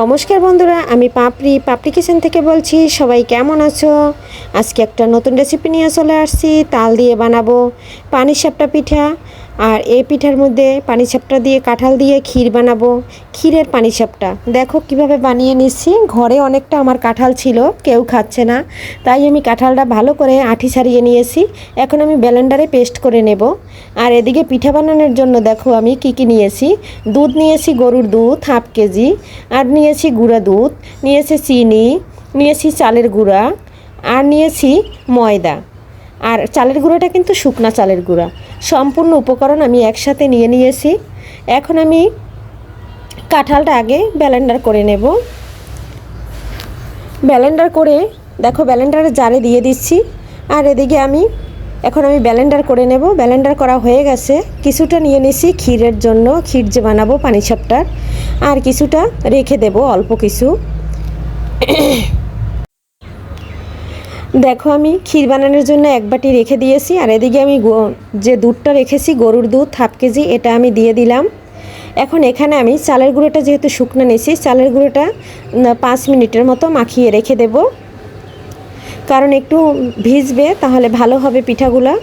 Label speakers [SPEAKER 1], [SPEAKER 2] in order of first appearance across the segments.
[SPEAKER 1] নমস্কার বন্ধুরা, আমি পাপড়ি। পাপড়ি কিচেন থেকে বলছি, সবাই কেমন আছো? আজকে একটা নতুন রেসিপি নিয়ে চলে আসছি। তাল দিয়ে বানাবো। পানির সাপটা পিঠা। আর এই পিঠার মধ্যে পানি সাপটা দিয়ে কাঁঠাল দিয়ে ক্ষীর বানাবো। ক্ষীরের পানি সাপটা। দেখো কীভাবে বানিয়ে নিচ্ছি। ঘরে অনেকটা আমার কাঁঠাল ছিল, কেউ খাচ্ছে না। তাই আমি কাঁঠালটা ভালো করে আঠি ছাড়িয়ে নিয়েছি। এখন আমি ব্যালেন্ডারে পেস্ট করে নেব। আর এদিকে পিঠা বানানোর জন্য দেখো আমি কি কি নিয়েছি। দুধ নিয়েছি গরুর দুধ, হাফ কেজি। আর নিয়েছি গুঁড়া দুধ, নিয়েছি চিনি, নিয়েছি চালের গুঁড়া, আর নিয়েছি ময়দা। আর চালের গুঁড়োটা কিন্তু শুকনা চালের গুঁড়া। সম্পূর্ণ উপকরণ আমি একসাথে নিয়ে নিয়েছি। এখন আমি কাঁঠালটা আগে ব্লেন্ডার করে নেব। ব্যালেন্ডার করে, দেখো ব্লেন্ডারে জারে দিয়ে দিচ্ছি। আর এদিকে আমি, এখন আমি ব্লেন্ডার করে নেব। ব্যালেন্ডার করা হয়ে গেছে। কিছুটা নিয়ে নিছি ক্ষীরের জন্য। ক্ষীর যে বানাবো পানি সাপটার আর কিছুটা রেখে দেব অল্প কিছু। দেখো আমি ক্ষীর বানানোর জন্য এক বাটি রেখে দিয়েছি, আর এদিকে আমি যে দুধটা রেখেছি, গরুর দুধ, হাফ কেজি, এটা আমি দিয়ে দিলাম। এখন এখানে আমি চালের গুঁড়োটা যেহেতু শুকনো নিয়েছি, চালের গুঁড়োটা পাঁচ মিনিটের মতো মাখিয়ে রেখে দেব। কারণ একটু ভিজবে, তাহলে ভালো হবে পিঠাগুলা।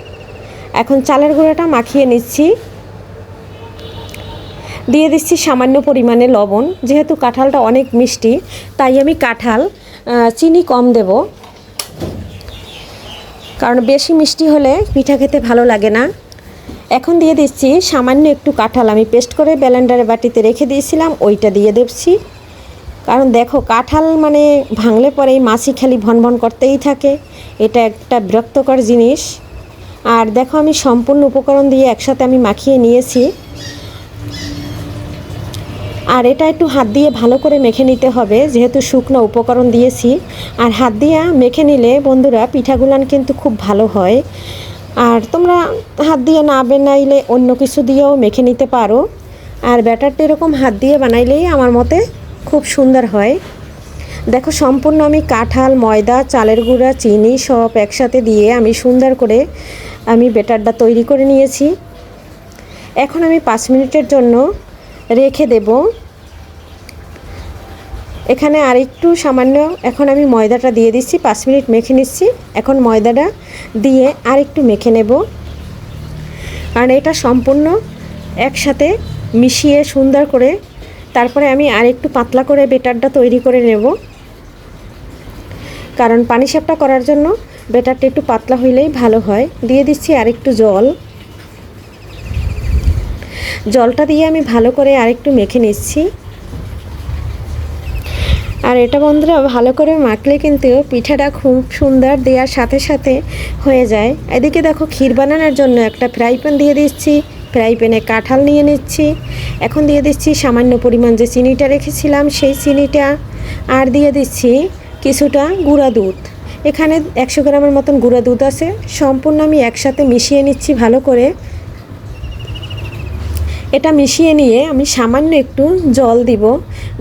[SPEAKER 1] এখন চালের গুঁড়োটা মাখিয়ে নিচ্ছি। দিয়ে দিচ্ছি সামান্য পরিমাণে লবণ, যেহেতু কাঁঠালটা অনেক মিষ্টি, তাই আমি কাঁঠাল চিনি কম দেব। কারণ বেশি মিষ্টি হলে পিঠা খেতে ভালো লাগে না। এখন দিয়ে দিচ্ছি সামান্য একটু কাঁঠাল। আমি পেস্ট করে ব্যালেন্ডারের বাটিতে রেখে দিয়েছিলাম, ওইটা দিয়ে দিচ্ছি। কারণ দেখো, কাঁঠাল মানে ভাঙলে পরে মাছি খালি ভন ভন করতেই থাকে। এটা একটা বিরক্তকর জিনিস। আর দেখো, আমি সম্পূর্ণ উপকরণ দিয়ে একসাথে আমি মাখিয়ে নিয়েছি। আর এটা একটু হাত দিয়ে ভালো করে মেখে নিতে হবে, যেহেতু শুকনো উপকরণ দিয়েছি। আর হাত দিয়ে মেখে নিলে বন্ধুরা পিঠাগুলান কিন্তু খুব ভালো হয়। আর তোমরা হাত দিয়ে না বানাইলে অন্য কিছু দিয়েও মেখে নিতে পারো। আর ব্যাটারটা এরকম হাত দিয়ে বানাইলেই আমার মতে খুব সুন্দর হয়। দেখো, সম্পূর্ণ আমি কাঁঠাল, ময়দা, চালের গুঁড়া, চিনি সব একসাথে দিয়ে আমি সুন্দর করে আমি ব্যাটারটা তৈরি করে নিয়েছি। এখন আমি পাঁচ মিনিটের জন্য রেখে দেব। এখানে আরেকটু সামান্য, এখন আমি ময়দাটা দিয়ে দিচ্ছি, পাঁচ মিনিট মেখে নিচ্ছি। এখন ময়দাটা দিয়ে আর একটু মেখে নেব। কারণ এটা সম্পূর্ণ একসাথে মিশিয়ে সুন্দর করে, তারপরে আমি আরেকটু পাতলা করে বেটারটা তৈরি করে নেব। কারণ পানি সাপটা করার জন্য বেটারটা একটু পাতলা হইলেই ভালো হয়। দিয়ে দিচ্ছি আর একটু জল। জলটা দিয়ে আমি ভালো করে আরেকটু মেখে নিচ্ছি। আর এটা বন্ধুরা ভালো করে মাখলে কিন্তু পিঠাটা খুব সুন্দর দেওয়ার সাথে সাথে হয়ে যায়। এদিকে দেখো ক্ষীর বানানোর জন্য একটা ফ্রাই প্যান দিয়ে দিচ্ছি, ফ্রাই প্যানে কাঁঠাল নিয়ে নিচ্ছি। এখন দিয়ে দিচ্ছি সামান্য পরিমাণ যে চিনিটা রেখেছিলাম সেই চিনিটা, আর দিয়ে দিচ্ছি কিছুটা গুঁড়া দুধ। এখানে একশো গ্রামের মতন গুঁড়া দুধ আছে, সম্পূর্ণ আমি একসাথে মিশিয়ে নিচ্ছি ভালো করে। এটা মিশিয়ে নিয়ে আমি সামান্য একটু জল দিব,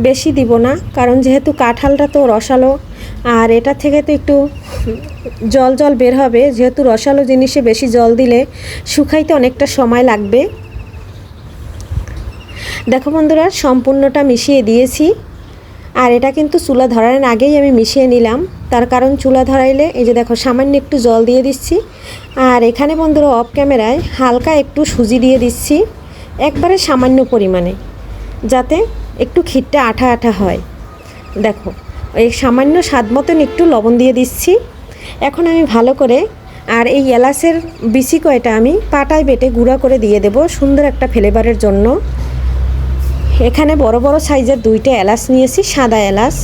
[SPEAKER 1] বেশি দিব না, কারণ যেহেতু কাঁঠালটা তো রসালো, আর এটা থেকে তো একটু জল জল বের হবে, যেহেতু রসালো জিনিসে বেশি জল দিলে শুকাইতে অনেকটা সময় লাগবে। দেখো বন্ধুরা, সম্পূর্ণটা মিশিয়ে দিয়েছি, আর এটা কিন্তু চুলা ধরার আগেই আমি মিশিয়ে নিলাম। তার কারণ চুলা ধরাইলে, এই যে দেখো, সামান্য একটু জল দিয়ে দিচ্ছি। আর এখানে বন্ধুরা অফ ক্যামেরায় হালকা একটু সুজি দিয়ে দিচ্ছি। একবারে সামান্য পরিমাণে, যাতে একটু ক্ষীরটা আঠা আঠা হয়। দেখো, এই সামান্য স্বাদ মতন একটু লবণ দিয়ে দিচ্ছি। এখন আমি ভালো করে আর এই এলাচের বিচি কয়টা আমি পাটায় বেটে গুঁড়া করে দিয়ে দেব সুন্দর একটা ফ্লেভারের জন্য। এখানে বড় বড় সাইজের দুইটা এলাচ নিয়েছি, সাদা এলাচ।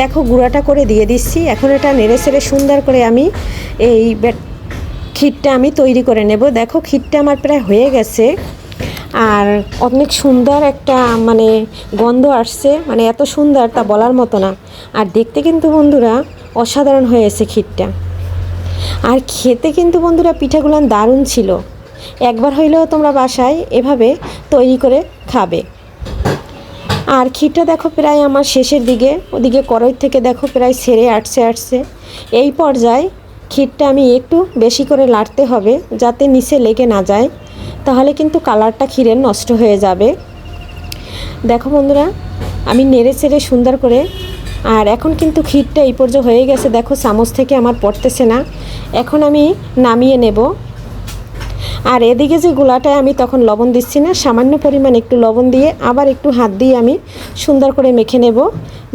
[SPEAKER 1] দেখো, গুঁড়াটা করে দিয়ে দিচ্ছি। এখন এটা নেড়ে সেড়ে সুন্দর করে আমি এই ক্ষীরটা আমি তৈরি করে নেব। দেখো, ক্ষীরটা আমার প্রায় হয়ে গেছে। আর অনেক সুন্দর একটা মানে গন্ধ আসছে। মানে এত সুন্দর তা বলার মতো না। আর দেখতে কিন্তু বন্ধুরা অসাধারণ হয়েছে ক্ষীরটা। আর খেতে কিন্তু বন্ধুরা পিঠাগুলো দারুণ ছিল। একবার হইলেও তোমরা বাসায় এভাবে তৈরি করে খাবে। আর ক্ষীরটা দেখো প্রায় আমার শেষের দিকে, ওদিকে কড়াই থেকে দেখো প্রায় সেরে আটছে আটছে। এই পর্যায়ে ক্ষীরটা আমি একটু বেশি করে লাড়তে হবে, যাতে নিচে লেগে না যায়। তাহলে কিন্তু কালারটা ক্ষীরের নষ্ট হয়ে যাবে। দেখো বন্ধুরা, আমি নেড়ে চেড়ে সুন্দর করে, আর এখন কিন্তু ক্ষীরটা এই পর্যায়ে হয়ে গেছে। দেখো, চামচ থেকে আমার পড়তেছে না। এখন আমি নামিয়ে নেব। আর এদিকে যে গোলাটায় আমি তখন লবণ দিচ্ছি না, সামান্য পরিমাণ একটু লবণ দিয়ে আবার একটু হাত দিয়ে আমি সুন্দর করে মেখে নেব।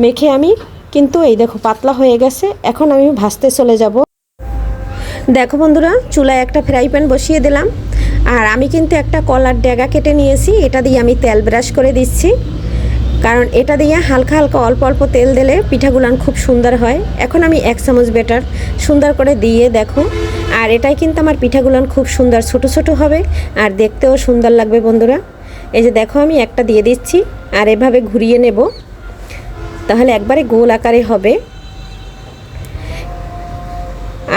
[SPEAKER 1] মেখে আমি কিন্তু এই দেখো, পাতলা হয়ে গেছে। এখন আমি ভাজতে চলে যাব। দেখো বন্ধুরা, চুলায় একটা ফ্রাই প্যান বসিয়ে দিলাম। আর আমি কিন্তু একটা কলার ড্যাগা কেটে নিয়েছি, এটা দিয়ে আমি তেল ব্রাশ করে দিচ্ছি। কারণ এটা দিয়ে হালকা হালকা অল্প অল্প তেল দিলে পিঠাগুলান খুব সুন্দর হয়। এখন আমি এক চামচ বেটার সুন্দর করে দিয়ে দেখো আর এটাই কিন্তু আমার পিঠাগুলান খুব সুন্দর ছোট ছোট হবে আর দেখতেও সুন্দর লাগবে বন্ধুরা। এই যে দেখো আমি একটা দিয়ে দিচ্ছি আর এভাবে ঘুরিয়ে নেব। তাহলে একবারে গোল আকারে হবে।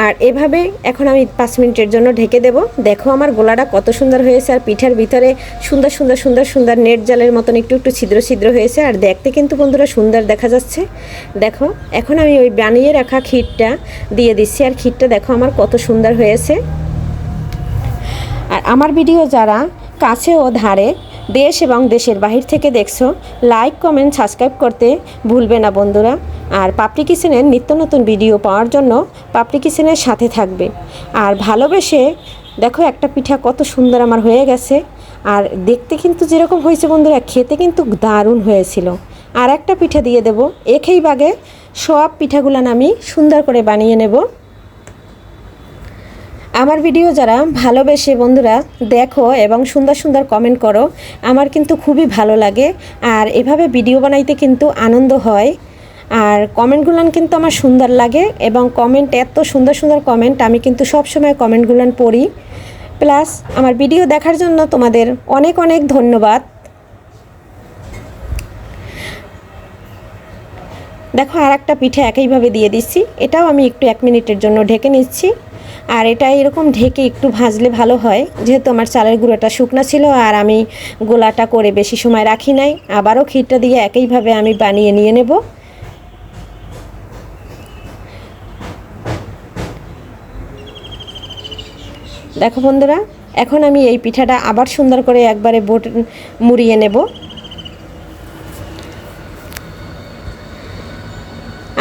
[SPEAKER 1] আর এভাবে এখন আমি পাঁচ মিনিটের জন্য ঢেকে দেব। দেখো আমার গোলাটা কত সুন্দর হয়েছে আর পিঠার ভিতরে সুন্দর সুন্দর সুন্দর সুন্দর নেট জালের মতন একটু একটু ছিদ্র ছিদ্র হয়েছে। আর দেখতে কিন্তু বন্ধুরা সুন্দর দেখা যাচ্ছে। দেখো, এখন আমি ওই বানিয়ে রাখা ক্ষীরটা দিয়ে দিচ্ছি। আর ক্ষীরটা দেখো আমার কত সুন্দর হয়েছে। আর আমার ভিডিও যারা কাছে ও ধারে দেশ এবং দেশের বাহির থেকে দেখছ লাইক কমেন্ট সাবস্ক্রাইব করতে ভুলবে না বন্ধুরা। আর পাপড়ি কিচেনের নিত্য নতুন ভিডিও পাওয়ার জন্য পাপড়ি কিচেনের সাথে থাকবে। আর ভালোবেসে দেখো একটা পিঠা কত সুন্দর আমার হয়ে গেছে। আর দেখতে কিন্তু যেরকম হয়েছে বন্ধুরা, খেতে কিন্তু দারুণ হয়েছিল। আর একটা পিঠা দিয়ে দেব। একেই বাগে সব পিঠাগুলান আমি সুন্দর করে বানিয়ে নেব। আমার ভিডিও যারা ভালোবেসে বন্ধুরা দেখো এবং সুন্দর সুন্দর কমেন্ট করো, আমার কিন্তু খুবই ভালো লাগে। আর এভাবে ভিডিও বানাইতে কিন্তু আনন্দ হয়। আর কমেন্টগুলান কিন্তু আমার সুন্দর লাগে এবং কমেন্ট এত সুন্দর সুন্দর কমেন্ট আমি কিন্তু সব সময় কমেন্টগুলান পড়ি। প্লাস আমার ভিডিও দেখার জন্য তোমাদের অনেক অনেক ধন্যবাদ। দেখো আর একটা পিঠে একইভাবে দিয়ে দিচ্ছি। এটাও আমি একটু এক মিনিটের জন্য ঢেকে নিচ্ছি। আর এটা এরকম ঢেকে একটু ভাজলে ভালো হয়। যেহেতু আমার চালের গুঁড়োটা শুকনা ছিল আর আমি গোলাটা করে বেশি সময় রাখি নাই, আবারও ক্ষীরটা দিয়ে একইভাবে আমি বানিয়ে নিয়ে নেব। দেখো বন্ধুরা, এখন আমি এই পিঠাটা আবার সুন্দর করে একবারে বোট মুড়িয়ে নেব।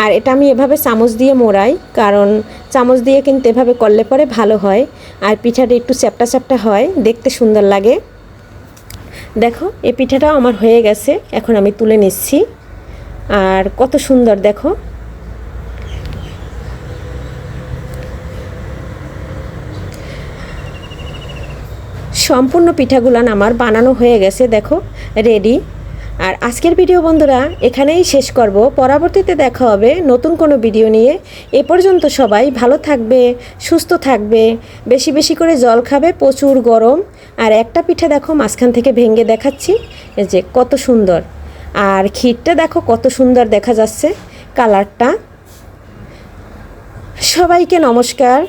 [SPEAKER 1] আর এটা আমি এভাবে চামচ দিয়ে মোড়াই, কারণ চামচ দিয়ে কিন্তু এভাবে করলে পরে ভালো হয়। আর পিঠাটা একটু চ্যাপটা চ্যাপটা হয়, দেখতে সুন্দর লাগে। দেখো, এই পিঠাটাও আমার হয়ে গেছে, এখন আমি তুলে নিচ্ছি। আর কত সুন্দর, দেখো। সম্পূর্ণ পিঠাগুলান আমার বানানো হয়ে গেছে, দেখো রেডি আর আজকের ভিডিও বন্ধুরা, এখানেই শেষ করব। পরবর্তীতে দেখা হবে নতুন কোনো ভিডিও নিয়ে। এ পর্যন্ত সবাই ভালো থাকবে, সুস্থ থাকবে, বেশি বেশি করে জল খাবে, প্রচুর গরম। আর একটা পিঠা দেখো, মাঝখান থেকে ভেঙে দেখাচ্ছি যে কত সুন্দর। আর ক্ষীরটা দেখো, কত সুন্দর দেখা যাচ্ছে কালারটা সবাইকে নমস্কার।